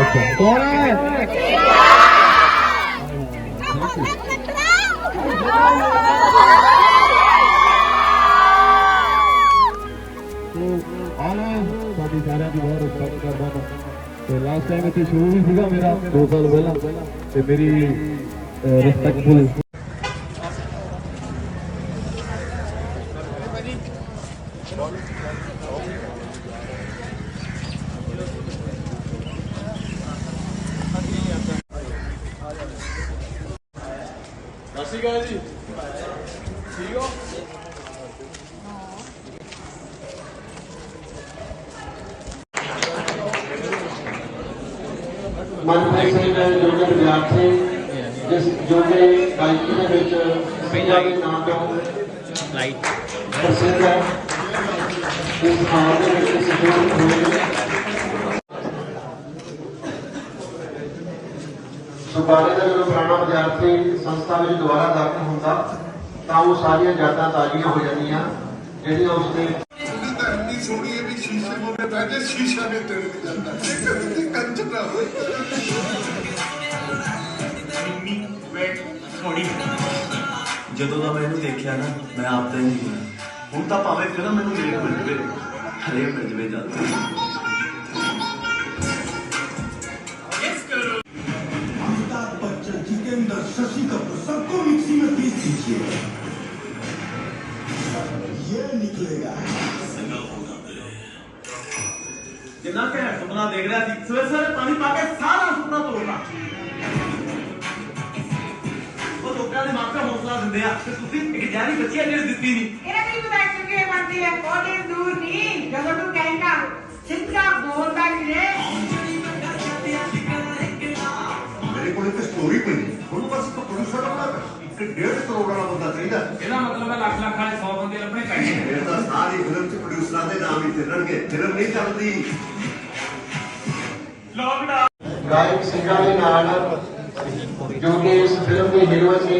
ਅੱਛਾ ਕੌਣ ਹੈ ਤੋ ਆਲਾ ਸਾਡੀ ਸਾਰਿਆਂ ਦੀ ਬਹੁਤ ਰਿਸਪੈਕਟ ਕਰਦਾ ਮੈਂ ਤੇ ਲਾਸਟ ਟਾਈਮ ਇੱਥੇ ਸ਼ੋਅ ਵੀ ਸੀਗਾ ਮੇਰਾ 2 ਸਾਲ ਪਹਿਲਾਂ ਤੇ ਮੇਰੀ ਰਿਸਪੈਕਟਫੁਲ ਮਨਪ੍ਰੀਤ ਸਿੰਘ ਜੋ ਕਿ ਵਿਦਿਆਰਥੀ ਜਿਸ ਜੋ ਕਿ ਗਾਇਕੀ ਦੇ ਵਿੱਚ ਸਿੰਘਾਂ ਦੇ ਨਾਮ ਤੋਂ ਪ੍ਰਸਿੱਧ ਹੈ ਇਸ ਹਾਲ ਦੇ ਵਿੱਚ ਸਹਿਯੋਗ ਹੋਏ ਸੋ ਬਾਰੇ ਦਾ ਜਦੋਂ ਪੁਰਾਣਾ ਵਿਦਿਆਰਥੀ ਸੰਸਥਾ ਵਿੱਚ ਦੁਬਾਰਾ ਦਾਖਲ ਹੁੰਦਾ ਤਾਂ ਉਹ ਸਾਰੀਆਂ ਯਾਦਾਂ ਤਾਜ਼ੀਆਂ ਹੋ ਜਾਂਦੀਆਂ ਜਿਹੜੀਆਂ ਸੋਹਣੀ ਹੈ ਵੀ ਸ਼ੀਸ਼ੇ ਸ਼ੀਸ਼ਾ ਨੇ ਤਿਲਕ ਜਾਂਦਾ। ਇਹ ਕਦੇ ਕੰਚ ਨਾ ਹੋਏ। ਥੋੜੀ ਜਦੋਂ ਦਾ ਮੈਂ ਇਹਨੂੰ ਦੇਖਿਆ ਨਾ ਮੈਂ ਆਪ ਤਾਂ ਨਹੀਂ ਹੁਣ ਤਾਂ ਭਾਵੇਂ ਫਿਲਮ ਮੈਨੂੰ ਲੇਟ ਮਿਲ ਜਵੇ ਹਰੇ ਮਿਲ ਜਵੇ ਜਦ ਜਿੰਨਾ ਘੈਂਟ ਸੁਪਨਾ ਦੇਖ ਰਿਹਾ ਸੀ, ਸਵੇਰੇ ਸਵੇਰੇ ਪਾਣੀ ਪਾ ਕੇ ਸਾਰਾ ਸੁਪਨਾ ਤੋੜਨਾ। ਉਹ ਲੋਕਾਂ ਦੇ ਮਾਪੇ ਹੌਸਲਾ ਦਿੰਦੇ ਆ ਤੇ ਤੁਸੀਂ ਇੱਕ ਜਾਰੀ ਬੱਚੀ ਆ ਜਿਹੜੀ ਦਿੱਤੀ ਨਹੀਂ। ਇਹਨੇ ਵੀ ਪਤਾ ਕਿੱਥੇ ਬਣਦੀ ਹੈ ਉਹਦੇ ਦੂਰ ਨਹੀਂ, ਜਦੋਂ ਤੂੰ ਕਹਿੰਦਾ ਆਪਣਾ ਇੱਕ ਡੇਢ ਕਰੋੜ ਵਾਲਾ ਬੰਦਾ ਚਾਹੀਦਾ ਇਹਦਾ ਮਤਲਬ ਹੈ ਲੱਖ ਲੱਖ ਵਾਲੇ 100 ਬੰਦੇ ਲੱਭਣੇ ਪੈਣੇ ਇਹ ਤਾਂ ਸਾਰੀ ਫਿਲਮ ਚ ਪ੍ਰੋਡਿਊਸਰਾਂ ਦੇ ਨਾਮ ਹੀ ਚੱਲਣਗੇ ਫਿਲਮ ਨਹੀਂ ਚੱਲਦੀ ਗਾਇਕ ਸਿੰਘਾਂ ਦੇ ਨਾਲ ਜੋ ਕਿ ਇਸ ਫਿਲਮ ਦੇ ਹੀਰੋ ਸੀ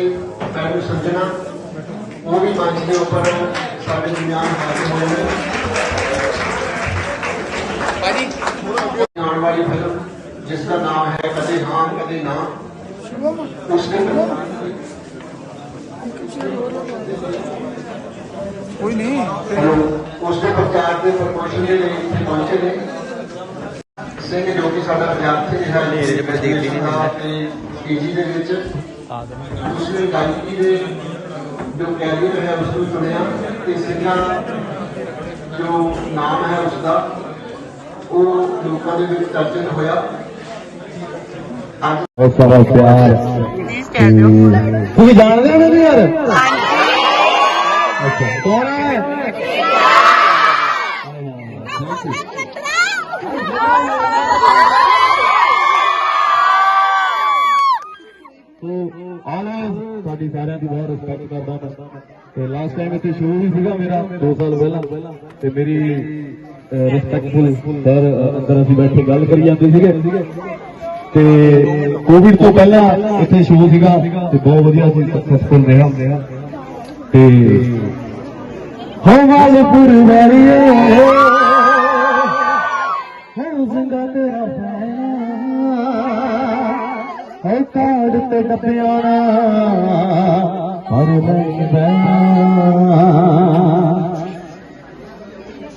ਮੈਨੂੰ ਸੰਜਣਾ ਉਹ ਵੀ ਮੰਚ ਦੇ ਉੱਪਰ ਸਾਡੇ ਦਰਮਿਆਨ ਹਾਜ਼ਰ ਹੋਏ ਨੇ ਆਉਣ ਵਾਲੀ ਫਿਲਮ ਜਿਸ ਦਾ ਨਾਮ ਹੈ ਕਦੇ ਹਾਂ ਕਦੇ ਨਾ ਉਸ ਦੇ ਕੋਈ ਨਹੀਂ। ਉਸ ਦੇ ਪ੍ਰਚਾਰ ਦੇ ਪ੍ਰਮੋਸ਼ਨ ਦੇ ਲਈ ਇੱਥੇ ਪਹੁੰਚੇ ਨੇ ਸਿੰਘ ਜੋ ਕਿ ਸਾਡਾ ਵਿਦਿਆਰਥੀ ਹੈ ਨੇਰੇ ਪਰ ਦੇਖਦੀ ਨਹੀਂ ਪੀਜੀ ਦੇ ਵਿੱਚ ਉਸਨੇ ਗਾਇਕੀ ਦੇ ਜੋ ਕੈਰੀਅਰ ਹੈ ਉਸ ਨੂੰ ਚੁਣਿਆ ਤੇ ਸਿੰਘਾਂ ਜੋ ਨਾਮ ਹੈ ਉਸ ਦਾ ਉਹ ਲੋਕਾਂ ਦੇ ਵਿੱਚ ਚਰਚਿਤ ਹੋਇਆ। ਅੱਜ ਸਾਰਾ ਪਿਆਰ ਤੁਸੀਂ ਜਾਣਦੇ ਹੋ ਮੈਨੂੰ ਯਾਰ ਅੱਛਾ ਕੌਣ ਹੈ ਤੋ ਆਲਾ ਸਾਡੀ ਸਾਰਿਆਂ ਦੀ ਬਹੁਤ ਰਿਸਪੈਕਟ ਕਰਦਾ ਮੈਂ ਤੇ ਲਾਸਟ ਟਾਈਮ ਇੱਥੇ ਸ਼ੋਅ ਵੀ ਸੀਗਾ ਮੇਰਾ 2 ਸਾਲ ਪਹਿਲਾਂ ਤੇ ਮੇਰੀ ਰਿਸਪੈਕਟਫੁਲ ਸਰ ਅੰਦਰ ਅਸੀਂ ਬੈਠੇ ਗੱਲ ਕਰੀ ਜਾਂਦੇ ਸੀਗੇ ਤੇ ਕੋਵਿਡ ਤੋਂ ਪਹਿਲਾਂ ਇੱਥੇ ਸ਼ੋਅ ਸੀਗਾ ਤੇ ਬਹੁਤ ਵਧੀਆ ਸੀ ਸਕਸੈਸਫੁਲ ਰਿਹਾ। ਤੇ ਹਵਾਲਪੁਰ ਵਾਲੀਏ ਹਉ ਜ਼ਿੰਦਾ ਤੇਰਾ ਪੈਣਾ ਹੈ ਕਾੜ ਤੇ ਡੱਬਿਆਣਾ ਹਰ ਨਹੀਂ ਬੈਣਾ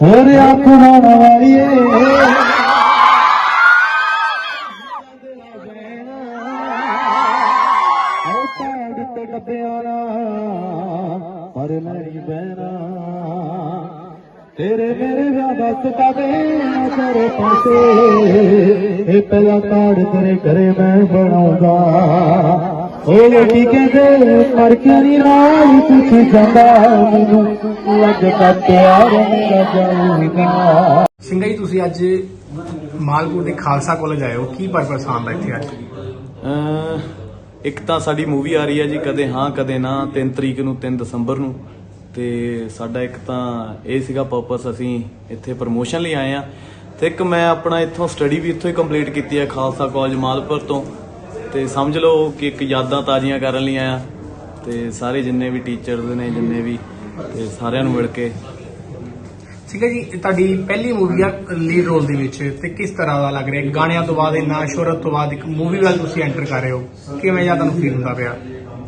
ਹੋਰ ਆਖਣਾ ਵਾਲੀਏ ਪਰ ਨਹੀਂ ਬਹਿਣਾ ਤੇਰੇ ਮੇਰੇ ਵਿਆਹ ਦਾ ਕਦੇ ਨਾ ਕਰੇ ਪਾਸੇ। ਇਹ ਪਹਿਲਾ ਕਾਰਡ ਤੇਰੇ ਘਰੇ ਮੈਂ ਬਣਾਉਂਦਾ। ਉਹ ਲੋਕੀ ਕਹਿੰਦੇ ਪਰ ਕਿਹੜੀ ਨਾਲ ਪੁੱਛ ਜਾਂਦਾ? ਮੈਨੂੰ ਲੱਗਦਾ ਪਿਆਰ ਮੇਰਾ ਜਾਊਗਾ। ਸਿੰਘਾ ਜੀ ਤੁਸੀਂ ਅੱਜ ਮਾਲਪੁਰ ਦੇ ਖਾਲਸਾ ਕਾਲਜ ਆਏ ਹੋ। ਕੀ ਪਰਪਸ ਆਉਣ ਦਾ ਇੱਥੇ ਅੱਜ? ਇੱਕ ਤਾਂ ਸਾਡੀ ਮੂਵੀ ਆ ਰਹੀ ਹੈ ਜੀ, ਕਦੇ ਹਾਂ, ਕਦੇ ਨਾ 3 ਤਰੀਕ ਨੂੰ 3 ਦਸੰਬਰ ਨੂੰ। ਤੇ ਸਾਡਾ ਇੱਕ ਤਾਂ ਇਹ ਸੀਗਾ ਪਰਪਸ ਅਸੀਂ ਇੱਥੇ ਪ੍ਰੋਮੋਸ਼ਨ ਲਈ ਆਏ ਆ ਤੇ ਇੱਕ ਮੈਂ ਆਪਣਾ ਇੱਥੋਂ ਸਟੱਡੀ ਵੀ ਇੱਥੋਂ ਹੀ ਕੰਪਲੀਟ ਕੀਤੀ ਹੈ, ਖਾਲਸਾ ਕਾਲਜ ਮਾਲਪੁਰ ਤੋਂ। ਤੇ ਸਮਝ ਲਓ ਕਿ ਇੱਕ ਯਾਦਾਂ ਤਾਜ਼ੀਆਂ ਕਰਨ ਲਈ ਆਇਆ। ਤੇ ਸਾਰੇ ਜਿੰਨੇ ਵੀ ਟੀਚਰਸ ਨੇ, ਜਿੰਨੇ ਵੀ, ਤੇ ਸਾਰਿਆਂ ਨੂੰ ਮਿਲ ਕੇ ਠੀਕ ਹੈ ਜੀ ਤੁਹਾਡੀ ਪਹਿਲੀ ਮੂਵੀ ਆ ਲੀਡ ਰੋਲ ਦੇ ਵਿੱਚ ਤੇ ਕਿਸ ਤਰ੍ਹਾਂ ਦਾ ਲੱਗ ਰਿਹਾ? ਗਾਣਿਆਂ ਤੋਂ ਬਾਅਦ ਇੰਨਾ ਸ਼ੋਹਰਤ ਤੋਂ ਬਾਅਦ ਇੱਕ ਮੂਵੀ ਵੱਲ ਤੁਸੀਂ ਐਂਟਰ ਕਰ ਰਹੇ ਹੋ। ਕਿਵੇਂ ਜਾਂ ਤੁਹਾਨੂੰ ਫੀਲ ਹੁੰਦਾ ਪਿਆ?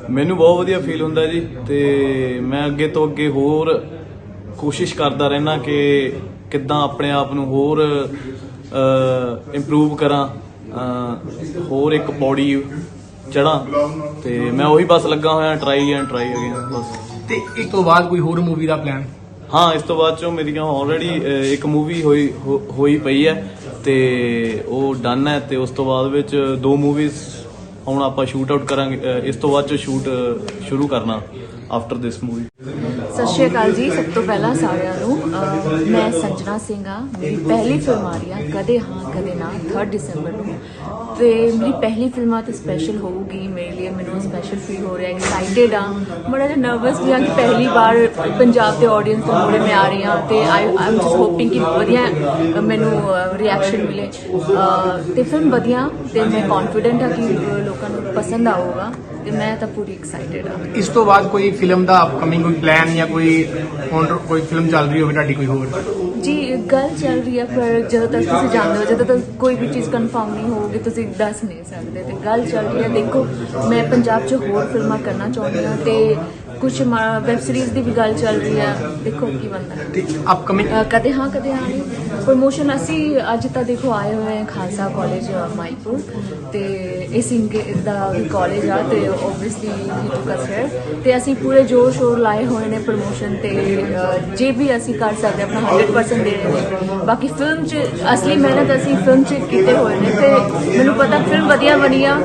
ਮੈਨੂੰ ਬਹੁਤ ਵਧੀਆ ਫੀਲ ਹੁੰਦਾ ਜੀ ਤੇ ਮੈਂ ਅੱਗੇ ਤੋਂ ਅੱਗੇ ਹੋਰ ਕੋਸ਼ਿਸ਼ ਕਰਦਾ ਰਹਿਣਾ ਕਿ ਕਿੱਦਾਂ ਆਪਣੇ ਆਪ ਨੂੰ ਹੋਰ ਇੰਪਰੂਵ ਕਰਾਂ ਹੋਰ ਇੱਕ ਬੋਡੀ ਚੜਾਂ ਤੇ ਮੈਂ ਉਹੀ ਬਸ ਲੱਗਾ ਹੋਇਆ ਟਰਾਈ ਐਂਡ ਟਰਾਈ ਅਗੇਨ ਬਸ। ਤੇ ਇਸ ਤੋਂ ਬਾਅਦ ਕੋਈ ਹੋਰ ਮੂਵੀ ਦਾ ਪਲਾਨ ਹਾਂ ਇਸ ਤੋਂ ਬਾਅਦ ਚੋਂ ਮੇਰੀਆਂ ਆਲਰੇਡੀ ਇੱਕ ਮੂਵੀ ਹੋਈ ਹੋ- ਹੋਈ ਪਈ ਹੈ ਤੇ ਉਹ ਡਨ ਹੈ ਤੇ ਉਸ ਤੋਂ ਬਾਅਦ ਵਿੱਚ ਦੋ ਮੂਵੀਜ਼ ਹੁਣ ਆਪਾਂ ਸ਼ੂਟ ਆਊਟ ਕਰਾਂਗੇ ਅਹ, ਇਸ ਤੋਂ ਬਾਅਦ 'ਚੋਂ ਸ਼ੂਟ ਸ਼ੁਰੂ ਕਰਨਾ ਆਫਟਰ ਦਿਸ ਮੂਵੀ ਸਤਿ ਸ਼੍ਰੀ ਅਕਾਲ ਜੀ ਸਭ ਤੋਂ ਪਹਿਲਾਂ ਸਾਰਿਆਂ ਨੂੰ ਮੈਂ ਸੰਜਨਾ ਸਿੰਘ ਆ ਮੇਰੀ ਪਹਿਲੀ ਫਿਲਮ ਆ ਰਹੀ ਆ ਕਦੇ ਹਾਂ ਕਦੇ ਨਾ 3 ਦਸੰਬਰ ਨੂੰ। ਤੇ ਮੇਰੀ ਪਹਿਲੀ ਫਿਲਮ ਆ ਤੇ ਸਪੈਸ਼ਲ ਹੋਊਗੀ ਮੇਰੇ ਲਈ ਮੈਨੂੰ ਸਪੈਸ਼ਲ ਫੀਲ ਹੋ ਰਿਹਾ ਐਕਸਾਈਟਿਡ ਆ। ਬੜਾ ਜਿਹਾ ਨਰਵਸ ਵੀ ਆ ਕਿ ਪਹਿਲੀ ਵਾਰ ਪੰਜਾਬ ਦੇ ਆਡੀਅנס ਤੋਂ ਮੂਹਰੇ ਮੈਂ ਆ ਰਹੀ ਆ ਤੇ ਆਈ ਐਮ ਜਸਟ ਹੋਪਿੰਗ ਕਿ ਵਧੀਆ ਮੈਨੂੰ ਰਿਐਕਸ਼ਨ ਮਿਲੇ। ਅਹ, ਤੇ ਫਿਲਮ ਵਧੀਆ ਤੇ ਮੈਂ ਕੌਨਫੀਡੈਂਟ ਆ ਕਿ ਲੋਕਾਂ ਨੂੰ ਪਸੰਦ ਆਊਗਾ। ਤੇ ਮੈਂ ਤਾਂ ਪੂਰੀ ਐਕਸਾਈਟਿਡ ਆ ਇਸ ਤੋਂ ਬਾਅਦ ਕੋਈ ਫਿਲਮ ਦਾ ਅਪਕਮਿੰਗ ਕੋਈ ਪਲਾਨ ਜਾਂ ਕੋਈ ਹੁਣ ਕੋਈ ਫਿਲਮ ਚੱਲ ਰਹੀ ਹੋਵੇ ਤੁਹਾਡੀ ਕੋਈ ਹੋਰ? ਜੀ ਗੱਲ ਚੱਲ ਰਹੀ ਹੈ ਪਰ ਜਦੋਂ ਤੱਕ ਤੁਸੀਂ ਜਾਣਦੇ ਹੋ ਜਦੋਂ ਤੱਕ ਕੋਈ ਵੀ ਚੀਜ਼ ਕਨਫਰਮ ਨਹੀਂ ਹੋਊਗੀ ਤੁਸੀਂ ਦੱਸ ਨਹੀਂ ਸਕਦੇ। ਤੇ ਗੱਲ ਚੱਲ ਰਹੀ ਹੈ ਦੇਖੋ ਮੈਂ ਪੰਜਾਬ 'ਚ ਹੋਰ ਫਿਲਮਾਂ ਕਰਨਾ ਚਾਹੁੰਦੀ ਹਾਂ ਤੇ ਕੁਝ ਵੈਬ ਸੀਰੀਜ਼ ਦੀ ਵੀ ਗੱਲ ਚੱਲ ਰਹੀ ਹੈ। ਦੇਖੋ ਕੀ ਬਣਦਾ। ਹੈ ਤੇ ਅਪਕਮਿੰਗ ਕਦੇ ਹਾਂ ਕਦੇ ਹਾਂ ਨਹੀਂ। ਪ੍ਰੋਮੋਸ਼ਨ ਅਸੀਂ ਅੱਜ ਤਾਂ ਦੇਖੋ ਆਏ ਹੋਏ ਹਾਂ ਖਾਲਸਾ ਕਾਲਜ ਮਾਈਪੁਰ ਤੇ ਇਹ ਸਿੰਘ ਦਾ ਵੀ ਕਾਲਜ ਆ ਤੇ ਆਬਵੀਅਸਲੀ ਹੀ ਟੂ ਅਸ ਹੇਅਰ ਤੇ ਅਸੀਂ ਪੂਰੇ ਜੋਰ ਸ਼ੋਰ ਲਾਏ ਹੋਏ ਨੇ ਪ੍ਰੋਮੋਸ਼ਨ ਤੇ ਜੇ ਵੀ ਅਸੀਂ ਕਰ ਸਕਦੇ ਆਪਣਾ 100% ਦੇ ਰਹੇ ਨੇ ਬਾਕੀ ਫਿਲਮ 'ਚ ਅਸਲੀ ਮਿਹਨਤ ਅਸੀਂ ਫਿਲਮ 'ਚ ਕੀਤੇ ਹੋਏ ਨੇ ਤੇ ਮੈਨੂੰ ਪਤਾ ਫਿਲਮ ਵਧੀਆ ਬਣੀ ਆ।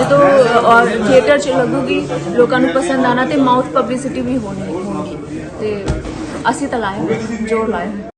ਜਦੋਂ ਔਰ ਥੀਏਟਰ 'ਚ ਲੱਗੂਗੀ ਲੋਕਾਂ ਨੂੰ ਪਸੰਦ ਆਣਾ ਤੇ ਮਾਊਥ ਪਬਲਿਸਿਟੀ ਵੀ ਹੋਣੀ ਹੋਣੀ ਤੇ ਅਸੀਂ ਤਾਂ ਲਾਏ ਹੋਏ, ਜੋਰ ਲਾਏ ਹੋਏ।